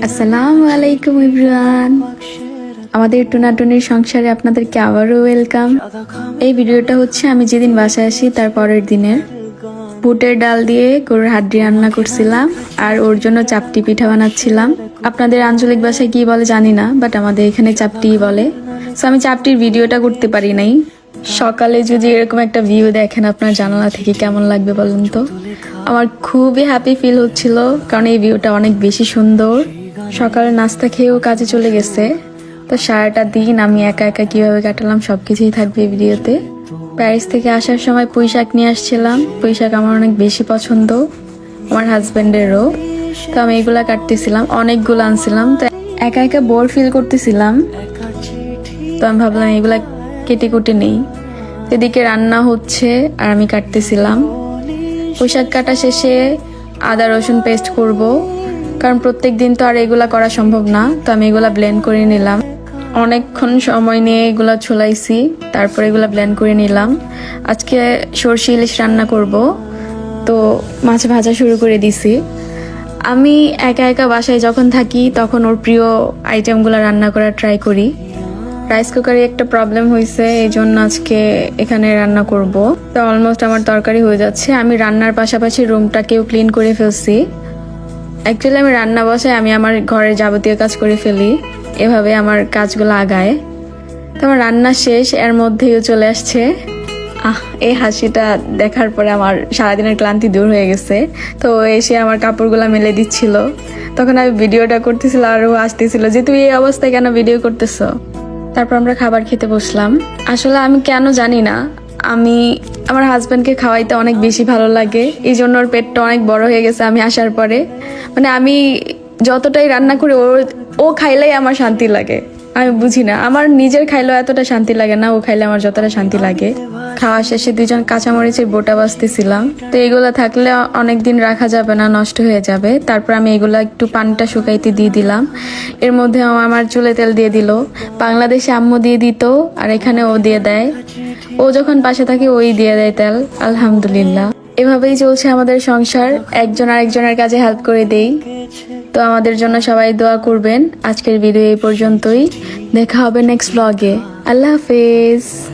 আসসালামু আলাইকুম ইব্রান আমাদের টুনাটুনির সংসারে আপনাদেরকে আবারও ওয়েলকাম এই ভিডিওটা হচ্ছে আমি যেদিন বাসায় আসি, তার পরের দিনের। বুটের ডাল দিয়ে গরুর হাড্ডি রান্না করছিলাম আর ওর জন্য চাপটি পিঠা বানাচ্ছিলাম। আপনাদের আঞ্চলিক ভাষায় কি বলে জানি না বাট আমাদের এখানে চাপটিই বলে। সো আমি চাপটির ভিডিওটা করতে পারি নাই। সকালে যদি এরকম একটা ভিউ দেখেন আপনার জানালা থেকে কেমন লাগবে বলুন তো? আমার খুবই হ্যাপি ফিল হচ্ছিল, কারণ এই ভিউটা অনেক বেশি সুন্দর। সকালে নাস্তা খেয়েও কাজে চলে গেছে। তো সারাটা দিন আমি একা একা কীভাবে কাটালাম সব কিছুই থাকবে ভিডিওতে। প্যারিস থেকে আসার সময় পুঁই শাক নিয়ে আসছিলাম। পুঁই শাক আমার অনেক বেশি পছন্দ, আমার হাজবেন্ডেরও। তো আমি এগুলা কাটতেছিলাম, অনেকগুলো আনছিলাম। তো একা একা বোর ফিল করতেছিলাম। তো আমি ভাবলাম এগুলা কেটে কুটে নেই। এদিকে রান্না হচ্ছে আর আমি কাটতেছিলাম। পোশাক কাটা শেষে আদা রসুন পেস্ট করব। কারণ প্রত্যেক দিন তো আর এগুলা করা সম্ভব না, তো আমি এগুলা ব্লেন্ড করে নিলাম। অনেকক্ষণ সময় নিয়ে এগুলা ছোলাইছি, তারপর এগুলা ব্লেন্ড করে নিলাম। আজকে সর্ষে ইলিশ রান্না করব, তো মাছ ভাজা শুরু করে দিছি। আমি একা একা বাসায় যখন থাকি, তখন ওর প্রিয় আইটেমগুলো রান্না করার ট্রাই করি। রাইস কুকারে একটা প্রবলেম হয়েছে এই জন্য আজকে এখানে রান্না করব। তো অলমোস্ট আমার তরকারি হয়ে যাচ্ছে। আমি রান্নার পাশাপাশি রুমটাকেও ক্লিন করে ফেলছি। অ্যাকচুয়ালি আমি রান্না বসায় আমি আমার ঘরের যাবতীয় কাজ করে ফেলি। এভাবে আমার কাজগুলো আগায়। তো আমার রান্না শেষ, এর মধ্যেও চলে আসছে। আহ, এই হাসিটা দেখার পরে আমার সারাদিনের ক্লান্তি দূর হয়ে গেছে। তো এসে আমার কাপড়গুলো মেলে দিচ্ছিল। তখন আমি ভিডিওটা করতেছিল আর ও আসতেছিল যে, তুই এই অবস্থায় কেন ভিডিও করতেছো? তারপর আমরা খাবার খেতে বসলাম। আসলে আমি কেন জানি না। আমি আমার হাজব্যান্ডকে খাওয়াইতে অনেক বেশি ভালো লাগে। এই জন্য ওর পেটটা অনেক বড় হয়ে গেছে আমি আসার পরে। মানে আমি যতটাই রান্না করি, ও ও খাইলেই আমার শান্তি লাগে। আমি বুঝি না, আমার নিজের খাইলেও এতটা শান্তি লাগে না, ও খাইলে আমার যতটা শান্তি লাগে। খাওয়া শেষে দুজন কাঁচামরিচের বোটা বাজতেছিলাম। তো এগুলা থাকলে অনেক দিন রাখা যাবে না, নষ্ট হয়ে যাবে। তারপর আমি এগুলো একটু পানিটা শুকাইতে দিয়ে দিলাম। এর মধ্যে আমার চুলে তেল দিয়ে দিল। বাংলাদেশে আম্মু দিয়ে দিত, আর এখানে ও দিয়ে দেয়। ও যখন পাশে থাকে, ওই দিয়ে দেয় তেল। আলহামদুলিল্লাহ। এভাবেই চলছে আমাদের সংসার। একজন আরেকজনের কাজে হেল্প করে দেই। তো আমাদের জন্য সবাই দোয়া করবেন। আজকের ভিডিও এই পর্যন্তই। দেখা হবে নেক্সট ব্লগে আল্লাহ হাফেজ।